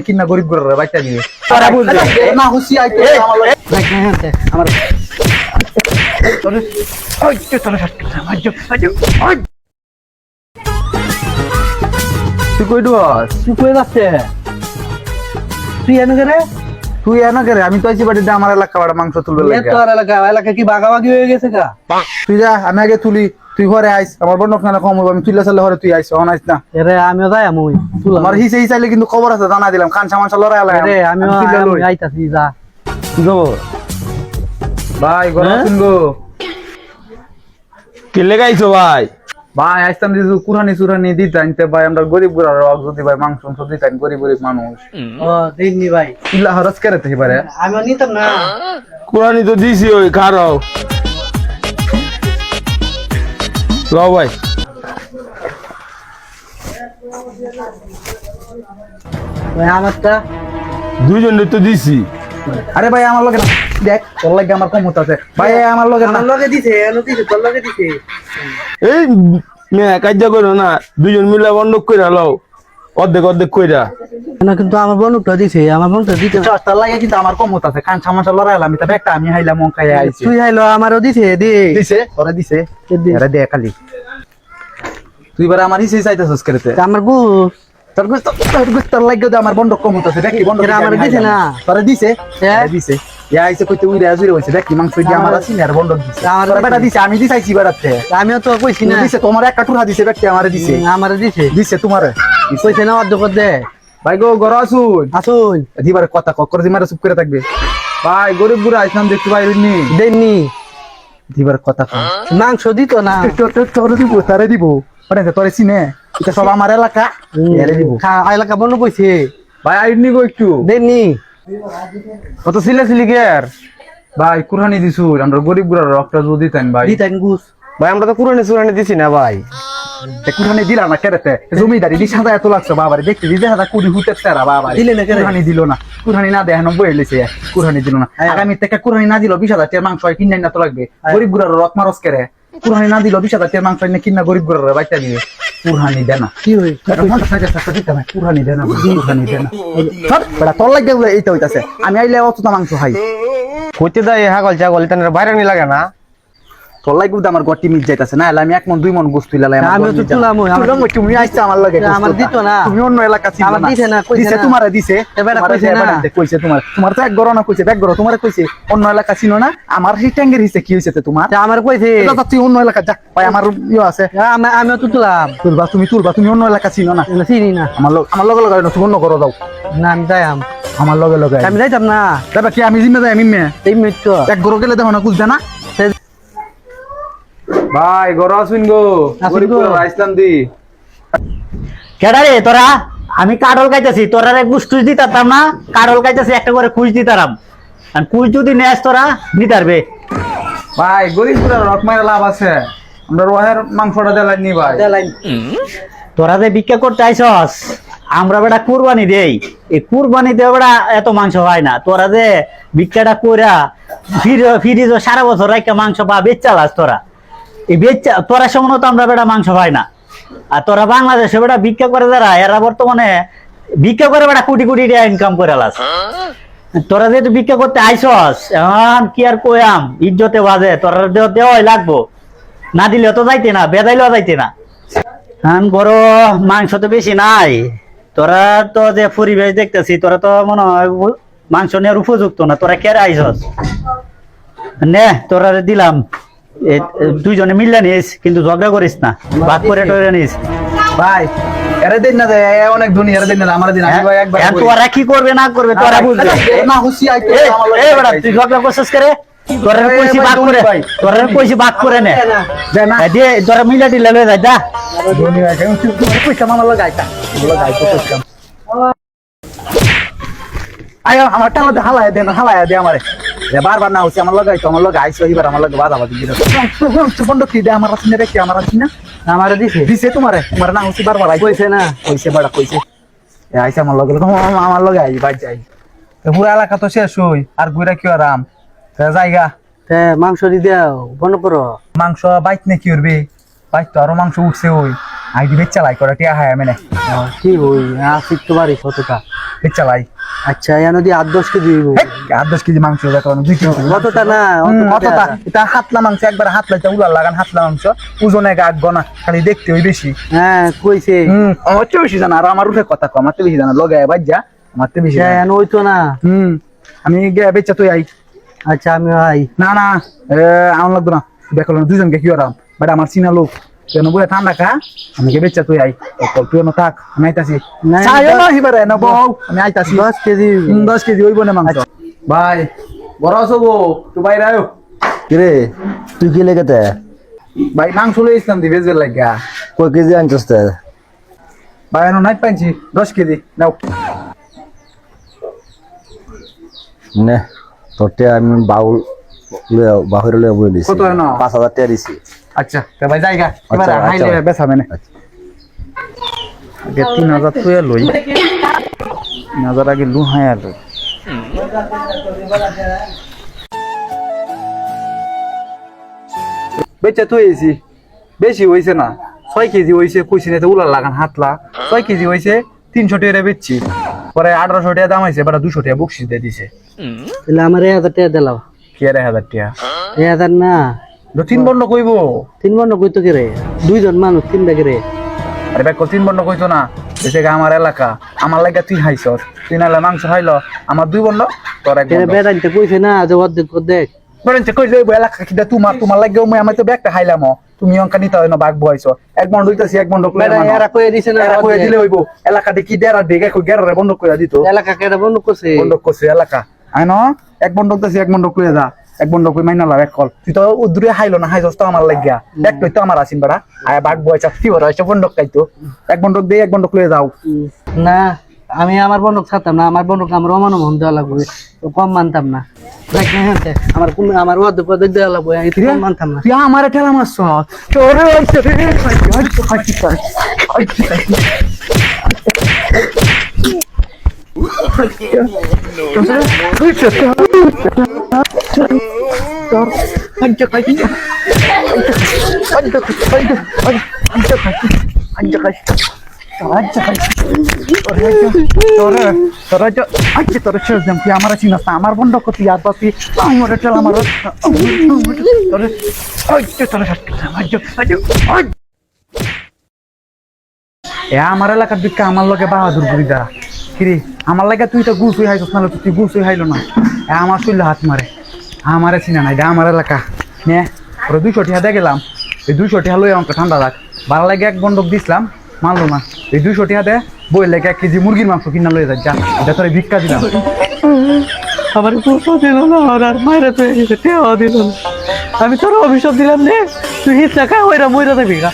কিনা গরিব গরের বাইটা দিয়ে বুঝবে না হুসি আইতে আমার হ্যাঁ হ্যাঁ তোরে শাসকে? আজ্জো, আজ্জো, তুই কই ডুয়াস তুই কই যাচ্ছে তুই এনে তুই এনা করে আমি তো আইছি বাড়িতে আমার এলাকা বাড়া মাংস তুলবে এ লাগে তো এলাকা এলাকা কি বাগাবাগি হয়ে গেছে গা? তুই যা আমি আগে তুলি তুই ঘরে আইস আমার বন্ধ খানা কম হইব আমি তুইলা চালে ঘরে তুই আইস অন আইস না। এরে আমিও যাই আমি তুলা আমার হিসে হিসাইলে কিন্তু খবর আছে জানা দিলাম খান সামান লড়াই আলাই এরে আমিও আমি আইতাছি যা। ভাই গরম হ্যাঁ? আছেন গো কে লেগাইছো ভাই? ভাই আইসতাম দিছু কুরানি সুরানি দিতাইন তে ভাই আমরা গরিব গুড়ার রক যদি ভাই মাংস মাংস দিতাইন গরিব গরিব মানুষ। ও দিননি ভাই। ইল্লা হরস কেরেতে এবারে। আমি নিতাম না। কোরআনি তো দিছি ওই খারাও। লও ভাই। ভাই আমারটা দুইজনে তো দিছি। আরে ভাই আমার লগে না। দেখ তোর লাগে আমার কম হতাছে ভাই আমার লগে আমার লগে দিছে এনে দিছে তোর লগে দিছে। এই মেয়ে কাজ করো না দুজন মিলে বন্ধক কইরা লও। অর্ধেক অর্ধেক কইরা। না কিন্তু আমার বনুটা দিছে আমার বনুটা দিতে না। লাগে কিন্তু আমার কম হতাছে খান সামান লড়াই আলাম এটা একটা আমি হাইলাম মন খাই আইছি। তুই হাইলো আমারও দিছে দে। দিছে? ওরা দিছে? দে। আরে দে খালি। তুই এবার আমার হিসে চাইতেছস কেরেতে আমার গুস তোর গুস্ত তোর গুস্ত তোর লাগে আমার বন্ধ কম হতাছে দেখ কি বন্ধ আমার দিছে না। তোরে দিছে? হ্যাঁ। দিছে। আইছে কইতে উইরা জুরে হইছে দেখ কি মাংস দিয়ে আমার আছে আর বন্ধ দিছে। আমার আমার বেটা দিছে। আমি দিছাইছি বেড়াতে। আমিও তো কইছি না। দিছে তোমার একটা টুরা দিছে ব্যক্তি আমারে দিছে। আমার দিছে। দিছে তোমারে। কইছে না অর্ধ কর দে ভাই গো গর আসুন। আসুন। দিবারে কথা কক্কর দিমারে চুপ করে থাকবে। ভাই গরিব বুড়া দেখতে দেননি। দিবার কথা মাংস দিত না। তোর দিব তারে দিব। মানে তোরে চিনে। এটা সব আমার এলাকা। দিব। এলাকা বনু কইছে। ভাই আইনি গো একটু। দেননি। কত সিলে সিলি কে আর? ভাই কুরহানি দিছু আমরা গরিব বুড়ার রক্ত যদি তাইন ভাই। দিতেন গুস ভাই আমরা তো কোরআনি সুরানি দিছি না ভাই। তে কুরহানি দিলা না কেরেতে জমিদারি বিশ হাজার এত লাগছে বাবারে দেখতে দিতে হাজার কুড়ি হুতে তেরা বাবা দিলে না কেরে? কুরহানি দিল না। কুরহানি না দেয় বই এলেছে কুরহানি দিল না। হ্যাঁ। আগামী থেকে কুরহানি না দিল বিশ হাজার মাংস হয় কিনে না তো লাগবে। হ্যাঁ। গরিব গুড়ার রক মারস কেরে কুরহানি না দিল বিশ হাজার টাকার মাংস এনে কিনা গরিব গুড়ার বাইটা দিবে কুরহানি দেনা কি হই মনটা সাজা সাজা দিতে ভাই কুরহানি দেনা কুরহানি দেনা সব বেটা তোর লাগে এইটা হইতাছে। আমি আইলে অতটা মাংস খাই। কইতে দাই হাগল ছাগল তেনার বাইরে নি লাগে না। লাগে বুঝতে আমার গটি মিট যাইতাছে না? আমি এক মন দুই মন গোস্ত তুইলা আমিও তো তুলাম ওই, তুমি আইছো আমার লগে আমার দিত না। তুমি অন্য এলাকা ছিল আমার দিছে না, কইছে দিছে। তোমারে দিছে। এবারে কইছে না। কইছে তোমার। তোমার তো এক গরো না কইছে ব্যাগ গরো তোমারে কইছে অন্য এলাকা ছিল না। আমার সেই ট্যাঙ্গের হিসে কি হইছে তোমার? আমার কইছে। এটা তুই অন্য এলাকা যা। ভাই আমার ইয়ে আছে। আমি- আমিও তো তুলাম। তুলবা তুমি তুলবা তুমি অন্য এলাকা ছিল না। চিনি না। আমার লগ আমার লগে লগে তুমি অন্য করো দাও। না আমি যাইম আমার লগে লগে আমি যাইতাম না। দাদা কি আমি জিম্মে যাই আমি মেয়ে এই মিত্র এক গরো গেলে দেখো না কুলছে না? ভাই গরো আসুন গো। গরিব। আইসলাম দি। কেডা রে তোরা? আমি কাডল খাইতেছি তোরা এক বুস্টুস দিতাম না কাডল খাইতেছি একটা করে কুচ দিতারাম। আর কুচ যদি নেস তোরা নিতারবে ভাই গরিব পুরা রক লাভ আছে। আমরা রোহের মাংসটা দেলাই নি ভাই। দেলাই তোরা যে ভিক্ষা করতে আইসস আমরা বেটা কুরবানি দেই। এই কুরবানি দিয়ে বেটা এত মাংস হয় না। তোরা যে ভিক্ষাটা কইরা ফিরিজ সারা বছর একটা মাংস পা বেচালাস তোরা। তোরা সমান তো আমরা বেটা মাংস পাই না। আর তোরা বাংলাদেশে বেটা ভিক্ষা করে যারা, এরা বর্তমানে ভিক্ষা করে বেটা কোটি কোটি টাকা ইনকাম করে লাস। তোরা যেহেতু ভিক্ষা করতে আইসস, এখন কি আর কয়াম ইজ্জতে বাজে, তোরা দেওয়া দেওয়াই লাগবো। না দিলেও তো যাইতে না, বেদাইলেও যাইতে না। এখন বড় মাংস তো বেশি নাই। তোরা তো যে পরিবেশ দেখতেছি, তোরা তো মনে হয় মাংস নেওয়ার উপযুক্ত না, তোরা কেড়ে আইসস? নে তোরা দিলাম। দুইজনে মিললে নিস কিন্তু ঝগড়া করিস না। ভাগ করে টরে নিস ভাই এরে দিন না অনেক এরে দিন না আমার দিন আমি ভাই একবার এখন করি। তোরা কি করবে না করবে তোরা বুঝবে। না হুসি আইতো এ তুই ঝগড়া করছিস করে করে ভাই। তোরা কইছি ভাগ করে নে। দে না এ তোরা মিলে দিলে লয়ে যা যা। ভাই তুই পয়সা মামা পয়সা আয় দে হালায় দে না হালায় দে আমারে। দে বারবার না হচ্ছে আমার লগে আমার লগে আইছো এবার আমার লগে বাধা বাধি বন্ধ কি আমার আছে না রে কি আমার আছে না? আমার দিছে? দিছে তোমারে তোমার না হচ্ছে বারবার আইতো কইছে না। কইছে বড় কইছে। এ আইছে আমার লগে আমার- লগে আই বাই যাই। তো পুরো এলাকা তো শেষ হই আর ঘুরে কি আরাম? তা জায়গা? তে মাংস দি দাও বন্ধ করো। মাংস বাইক নে কি করবে বাইক তো আরও মাংস উঠছে ওই। আইডি বেচ চালাই করা টিয়া হায় মেনে। কি হই আসিক তো বাড়ি কতটা? চালাই আচ্ছা এনে দি আট দশ কেজি আট দশ কেজি মাংস দেখলাম দুই কেজি। কতটা না অতটা অতটা। এটা হাতলা মাংস একবার হাতলা এটা উলার লাগান হাতলা মাংস। ওজনে গাগ গনা খালি দেখতে ওই বেশি। হ্যাঁ কইছে। হুম আমার তো বেশি জানা আর আমার উঠে কথা কম আমার তো বেশি জানা লগে বাজ যা আমার তো বেশি জানা। এনে হইতো না। হুম আমি গে বেচা তুই আই। আচ্ছা আমি ভাই না না আমার লাগতো না। দেখো দুজনকে কি করাম বাট আমার চিনা লোক। কেন বলে ঠান্ডা খা? আমি গে বেচা তুই আই। অকল তুই থাক আমি আইতাছি। চাইও না। হিবারে না বউ আমি আইতাছি। দশ কেজি। হইবো। হুম, দশ কেজি হইব না মাংস। ভাই বড় আছো গো তুই বাইরে আয়ো। কিরে? তুই কি লেগেতে ভাই মাংস লই ইসলাম দি ভেজবেল লাগা কয় কেজি আনছিস তে? ভাই এনো নাই পাইছি। দশ কেজি নাও। নে তোরটা আমি বাউল বাহিরে লয়ে বই দিছি। কত? পাঁচ হাজার টাকা দিছি। আচ্ছা তো ভাই জায়গা এবার আচ্ছা, হাইলে আচ্ছা। বেচা মেনে। আচ্ছা। আগে তিন হাজার তুই লই। তিন হাজার আগে লু হাই আর। বেচা তুই এসি বেশি হইছে না। ছয় কেজি হইছে কইছি না তো উলার লাগান হাতলা। ছয় কেজি হইছে তিনশো টাকা বেচছি। পরে আঠারোশো টাকা দাম হয়েছে এবার দুশো টাকা বকশিস দিয়ে দিছে। তাহলে আমার এক হাজার টাকা দিলাম কি আর এক হাজার টাকা? এক হাজার না। তিন বন্ধ কইবো। তিন বন্ধ কইতো কি রে দুইজন মানুষ তিনটা কি রে আরে ব্যাগ তিন বন্ধ কইতো না। এসে আমার এলাকা। আমার লাগে তুই হাইছস। তুই নাহলে মাংস খাইল। আমার দুই বন্ধ তোর এক বেড়াইতে কইছে না যে অর্ধেক অর্ধেক বলেন কই যাইবো এলাকা কিটা তোমার? তোমার লাগে মই আমি তো ব্যাগটা খাইলাম তুমি অঙ্কা নিতে হয় না বাঘ বয়স এক বন্ধ হইতাছি এক বন্ধ বেড়া এরা কইয়া দিছে না এরা কইয়া। দিলে হইবো। এলাকাতে কি দেড়া দিকে কই গেরারে বন্ধ কইরা দিত। এলাকা কেটে বন্ধ করছে? বন্ধ করছে এলাকা। আই ন এক বন্ধ হইতাছি এক বন্ধ কইয়া যা। এক বন্ধ কই মাইনা লাভ এক কল। তুই তো দূরে হাইলো না হাইছস তো আমার লাগিয়া। একটাই তো আমার আসিন বেড়া। আয় বাঘ বয়স তুই ওরা এসে বন্ধ খাইতো। এক বন্ধ দিয়ে এক বন্ধ কইয়া যাও। না আমি আমার বন্ধক ছাড়তাম না আমার বন্ধক আমার অমানো মন দেওয়া লাগবে। কম মানতাম না। হ্যাঁ, দেখ, আমার কুম- আমার দেওয়া লাগবে কম মানতাম না। তুই আমার ঠেলা মারছ? তোরে হইছে রে হইছে হইছে হইছে। আমার বন্ধ করতে আর বাপি আমার আমার এ আমার এলাকার দিকে আমার লগে বাহাদুর গুড়ি দ্বারা কিরে আমার লাগে তুই তো গুছ হয়ে হাইছিস নাহলে তুই গুছ হয়ে হাইলো না এ আমার চুল্লে হাত মারে আমারে চিনা নাই এটা আমার এলাকা। নে, ওরা দুইশো টিহা দিয়ে গেলাম। এই দুইশো টিহা লই আমাকে ঠান্ডা লাগ ভালো লাগে এক বন্ধক দিছিলাম, মানলো না। এই দুইশো টিহা দে বই লেগে এক কেজি মুরগির মাংস কিনা লয়ে যা। এটা তোর ভিক্ষা দিলাম। আমার পুষো দিল না আর মায়েরা তো টেওয়া দিল আমি তোর অভিশাপ দিলাম রে তুই হিট রাখা ওইরা মইরা দেবি গা।